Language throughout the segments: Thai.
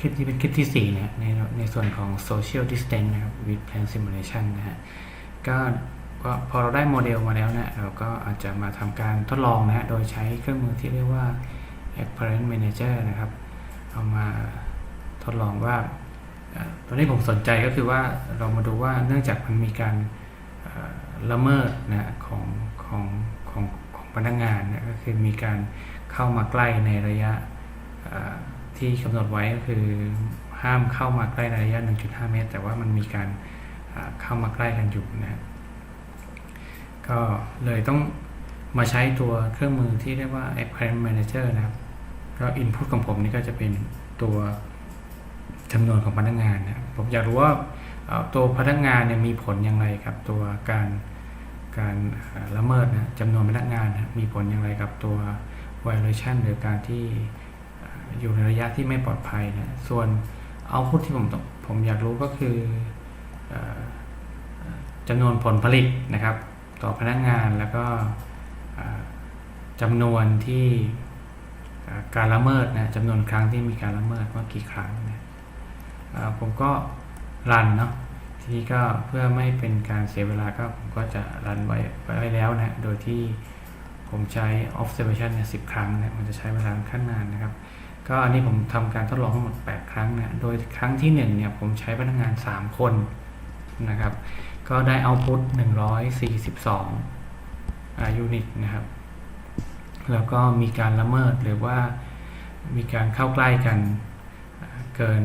คลิปที่เป็นคลิปที่4เนี่ยในในส่วนของ social distance นะครับ with plan simulation นะฮะก็พอเราได้โมเดลมาแล้วเนี่ยเราก็อาจจะมาทำการทดลองนะฮะโดยใช้เครื่องมือที่เรียกว่า Apparent Manager นะครับ เอามาทดลองว่าตอนนี้ผมสนใจก็คือว่าเรามาดูว่าเนื่องจากมันมีการละเมิดนะของของของของพนักงานนะก็คือมีการเข้ามาใกล้ในระยะ ที่กำหนดไว้ก็คือห้ามเข้ามาใกล้ระยะ 1.5 เมตร แต่ว่ามันมีการเข้ามาใกล้กันอยู่นะก็เลยต้องมาใช้ตัวเครื่องมือที่เรียกว่า Apparent Manager นะครับ ก็ input ของผมนี่ก็จะเป็นตัวจำนวนของพนักงานนะผมอยากรู้ว่าตัวพนักงานเนี่ยมีผลอย่างไรกับตัวการการละเมิดนะจำนวนพนักงานนะมีผลอย่างไรกับตัว violation หรือการที่ อยู่ในระยะที่ไม่ปลอดภัยนะส่วน output ที่ผมผมอยากรู้ก็คืออจำนวนผลผลิตนะครับ ต่อพนักงานแล้วก็จำนวนที่การละเมิดนะจำนวนครั้งที่มีการละเมิดว่ากี่ครั้งนะอ่าผมก็รันเนาะทีนี้ก็เพื่อไม่เป็นการเสียเวลาก็ผมก็จะรันไว้ไว้แล้วนะโดยที่ผมใช้ observation เนี่ยสิครั้งนะมันจะใช้เวลาค่อนข้างนานนะครับ ก็อันนี้ผมทำการทดลองทั้งหมด 8 ครั้งนะโดยครั้งที่1เนี่ยผมใช้พนักงาน 3 คนนะครับ ก็ได้ output 142อ่ายูนิตนะครับ แล้วก็มีการละเมิดหรือว่ามีการเข้าใกล้กันเกิน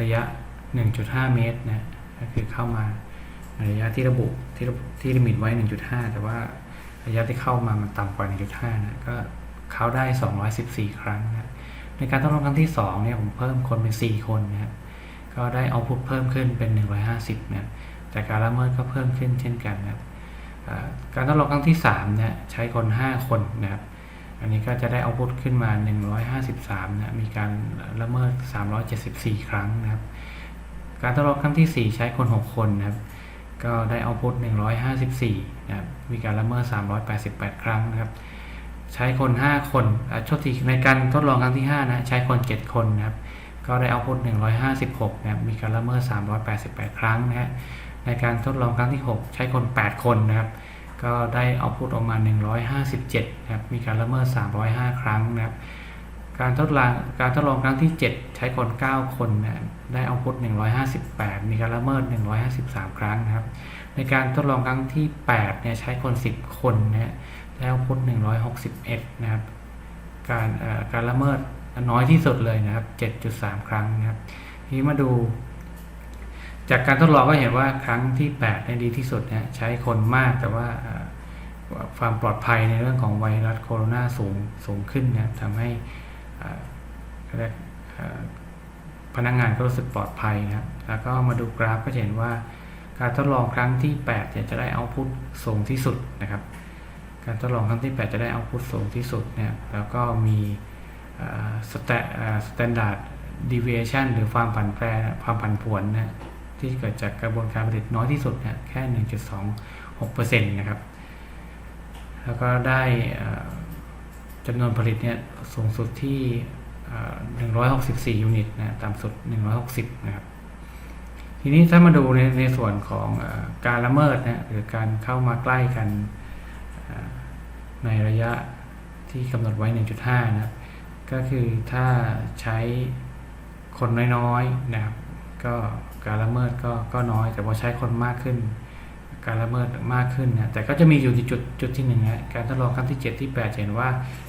ระยะ 1.5 เมตรนะก็คือเข้ามาระยะที่ระบุที่ระบุที่ลิมิตไว้ 1.5 แต่ว่าระยะที่เข้ามามันต่ำกว่า 1.5 นะ ก็เข้าได้ 214 ครั้งนะ ในการทดลองครั้งที่2เนี่ยผมเพิ่มคนเป็น 4 คนนะครับก็ได้เอาพุทเพิ่มขึ้นเป็น 150นะแต่การละเมิดก็เพิ่มขึ้นเช่นกันนะครับการทดลองครั้งที่3เนี่ยใช้คน 5 คนนะครับอันนี้ก็จะได้เอาพุทขึ้นมา 153นะมีการละเมิด 374 ครั้งนะครับ การทดลองครั้งทีสี่4 ใช้คน 6 คนนะครับก็ได้เอาพุท154นะครับมีการละเมิด 388 ครั้งนะครับ ใช้คน 5 คนโทษทีในการทดลองครั้งที่ 5 นะ ใช้คน 7 คนนะครับ ก็ได้เอาพุท156 นะครับ มีการละเมิด388 ครั้งนะฮะ ในการทดลองครั้งที่ 6 ใช้คน 8 คนนะครับ ก็ได้เอาพุทออกมา 157 นะครับ มีการละเมิด305 ครั้งนะครับ การทดลองการทดลองครั้งที่ 7 ใช้คน 9 คนนะได้เอาพุท158 มีการละเมิด 153 ครั้งนะครับ ในการทดลองครั้งที่8เนี่ยใช้คน 10 คนนะได้เอาพุท161 นะครับ การการละเมิดน้อยที่สุดเลยนะครับ 7.3 ครั้งนะครับทีนี้มาดู จากการทดลองก็เห็นว่าครั้งที่8เนี่ยดีที่สุดเนี่ยใช้คนมากแต่ว่าความปลอดภัยในเรื่องของไวรัสโคโรนาสูงสูงขึ้นนะทำให้ พนักงานก็รู้สึกปลอดภัยนะครับแล้วก็มาดูกราฟก็จะเห็นว่า การทดลองครั้งที่8เนี่ยจะได้เอาพุทสูงที่สุดนะครับ การทดลองครั้งที่ 8 จะได้เอาพุทสูงที่สุดเนี่ยแล้วก็มีสแตสแตนดาร์ดดีเวชันหรือความผันแปรความผันผวนนะที่เกิดจากกระบวนการผลิตน้อยที่สุดเนี่ยแค่ 1.26%นะครับ แล้วก็ได้อ่อ จำนวนผลิตเนี่ยสูงสุดที่ 164 ยูนิตนะต่ำสุด 160 นะครับ ทีนี้ถ้ามาดูในในส่วนของอการละเมิดนะหรือการเข้ามาใกล้กันในระยะที่กำหนดไว้ 1.5 นะครับ ก็คือถ้าใช้คนน้อยๆนะครับ ก็การละเมิดก็ก็น้อย แต่พอใช้คนมากขึ้น การละเมิดมากขึ้นนะแต่ก็จะมีอยู่ที่จุดจุดที่หนึ่งนะการทดลองครั้งที่ 7 ที่ 8 จะเห็นว่า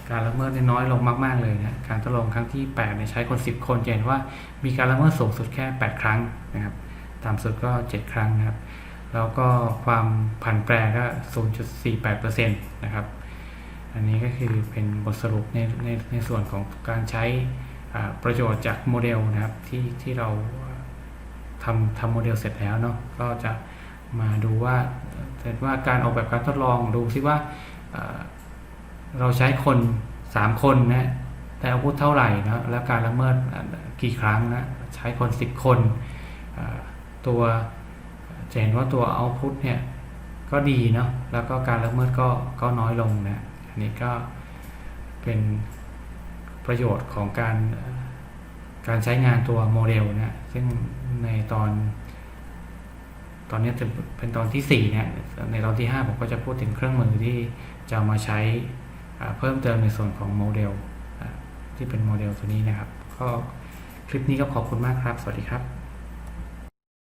การละเมิดน้อยลงมากๆเลยนะการทดลองครั้งที่8เนี่ยใช้คน 10 คนจะเห็นว่ามีการละเมิดสูงสุดแค่ 8 ครั้งนะครับต่ำสุดก็ 7 ครั้งนะครับแล้วก็ความผันแปรก็ 0.48%นะครับอันนี้ก็คือเป็นบทสรุปในในในส่วนของการใช้ประโยชน์จากโมเดลนะครับที่ที่เราทำทำโมเดลเสร็จแล้วเนาะก็จะ มาดูว่าเสร็จว่าการออกแบบการทดลองดูซิว่าเราใช้คน 3 คนนะแต่อาวุธเท่าไหร่นะแล้วการละเมิดกี่ครั้งนะใช้คน 10 คนตัวจะเห็นว่าตัวเอาพุทเนี่ยก็ดีเนาะแล้วก็การละเมิดก็ก็น้อยลงนะอันนี้ก็เป็นประโยชน์ของการการใช้งานตัวโมเดลนะซึ่งในตอน ตอนนี้จะเป็นตอนที่ 4 เนี่ย ในตอนที่ 5 ผมก็จะพูดถึงเครื่องมือที่จะามาใช้เพิ่มเติมในส่วนของโมเดลที่เป็นโมเดลตัวนี้นะครับ ก็คลิปนี้ก็ขอบคุณมากครับ สวัสดีครับ